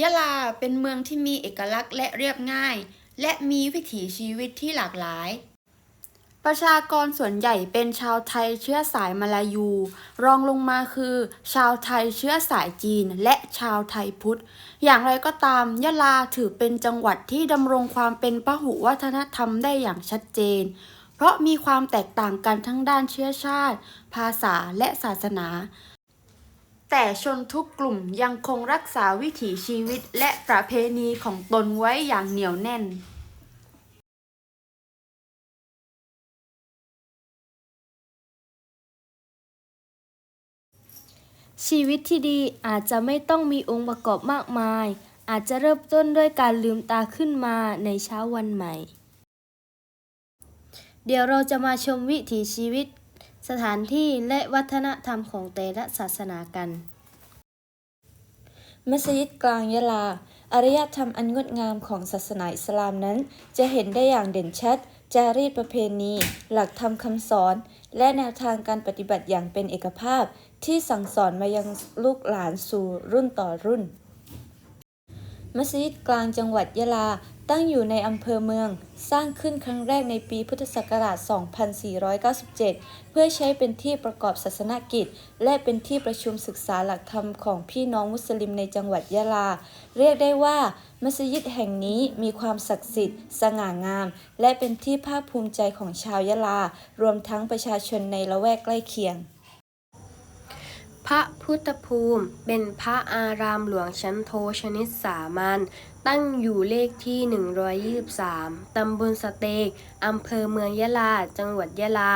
ยะลาเป็นเมืองที่มีเอกลักษณ์และเรียบง่าย และมีวิถีชีวิตที่หลากหลาย ประชากรส่วนใหญ่เป็นชาวไทยเชื้อสายมาลายู รองลงมาคือ ชาวไทยเชื้อสายจีนและชาวไทยพุทธ อย่างไรก็ตามยะลาถือเป็นจังหวัดที่ดำรงความเป็นพหุวัฒนธรรมได้อย่างชัดเจน เพราะมีความแตกต่างกันทั้งด้านเชื้อชาติ ภาษาและศาสนา แต่ชนทุกกลุ่มยังคงรักษาวิถีชีวิตและประเพณีของตนไว้อย่างเหนียวแน่นชีวิตที่ดีอาจจะไม่ต้องมีองค์ประกอบมากมาย อาจจะเริ่มต้นด้วยการลืมตาขึ้นมาในเช้าวันใหม่ เดี๋ยวเราจะมาชมวิถีชีวิต สถานที่และวัฒนธรรมของแต่ละศาสนากัน มัสยิดกลางยะลา อารยธรรมอันงดงามของศาสนาอิสลามนั้น จะเห็นได้อย่างเด่นชัด จารีตประเพณี หลักธรรมคำสอน และแนวทางการปฏิบัติอย่างเป็นเอกภาพ ที่สั่งสอนมายังลูกหลานสู่รุ่นต่อรุ่นมัสยิดกลางจังหวัดยะลา ตั้งอยู่ในอำเภอเมือง สร้างขึ้นครั้งแรกในปีพุทธศักราช 2497 เพื่อใช้เป็นที่ประกอบศาสนกิจ และเป็นที่ประชุมศึกษาหลักธรรมของพี่น้องมุสลิมในจังหวัดยะลา เรียกได้ว่า มัสยิดแห่งนี้มีความศักดิ์สิทธิ์ สง่างาม และเป็นที่ภาคภูมิใจของชาวยะลา รวมทั้งประชาชนในละแวกใกล้เคียง พระพุทธภูมิเป็นพระอารามหลวงชั้นโทชนิดสามัญตั้งอยู่เลขที่ 123 ตำบลสเตกอำเภอเมืองยะลา จังหวัดยะลา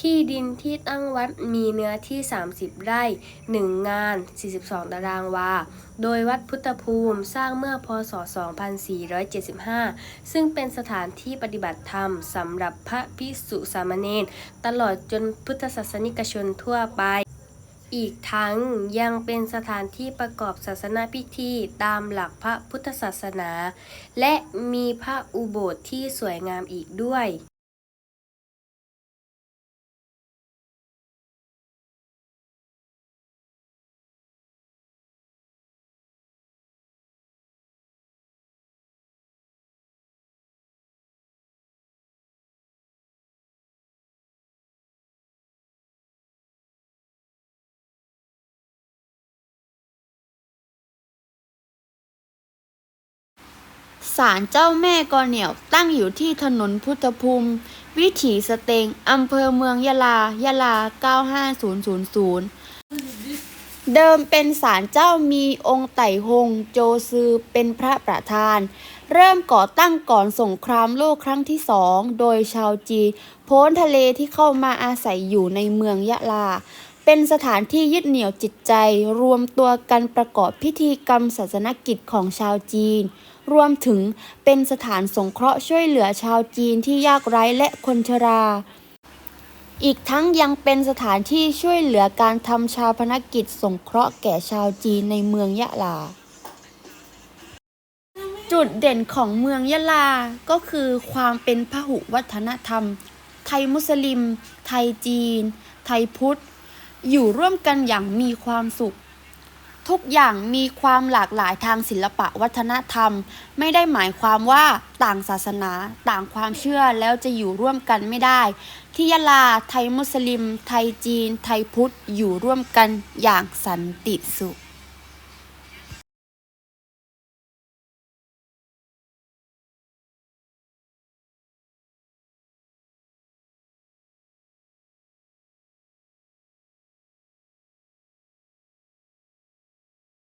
ที่ดินที่ตั้งวัดมีเนื้อที่ 30 ไร่ 1 งาน 42 ตารางวา โดยวัดพุทธภูมิสร้างเมื่อพศ 2475 ซึ่งเป็นสถานที่ปฏิบัติธรรมสำหรับพระภิกษุสามเณรตลอดจนพุทธศาสนิกชนทั่วไป อีกทั้งยังเป็นสถานที่ประกอบศาสนาพิธีตามหลักพระพุทธศาสนา และมีพระอุโบสถที่สวยงามอีกด้วย ศาลเจ้าแม่กอเหนียวตั้งอยู่ที่ถนนพุทธภูมิ วิถีสเตงอำเภอเมืองยะลา ยะลา 95000 เดิมเป็นศาลเจ้ามีองค์ไต่หง โจซือเป็นพระประธาน เริ่มก่อตั้งก่อนสงครามโลกครั้งที่สอง โดยชาวจีนพ้นทะเลที่เข้ามาอาศัยอยู่ในเมืองยะลา เป็นสถานที่ยึดเหนี่ยวจิตใจ รวมตัวกันประกอบพิธีกรรมศาสนกิจของชาวจีน รวมถึงเป็นสถานสงเคราะห์ช่วยเหลือชาวจีนที่ยากไร้และคนชรา อีกทั้งยังเป็นสถานที่ช่วยเหลือการทำชาพนกิจสงเคราะห์แก่ชาวจีนในเมืองยะลา จุดเด่นของเมืองยะลา ก็คือความเป็นพหุวัฒนธรรม ไทยมุสลิม ไทยจีน ไทยพุทธ อยู่ร่วมกันอย่างมีความสุข ทุกอย่างมีความหลากหลายทางศิลปะวัฒนธรรม ไม่ได้หมายความว่าต่างศาสนา ต่างความเชื่อแล้วจะอยู่ร่วมกันไม่ได้ ที่ยะลา ไทยมุสลิม ไทยจีน ไทยพุทธอยู่ร่วมกันอย่างสันติสุข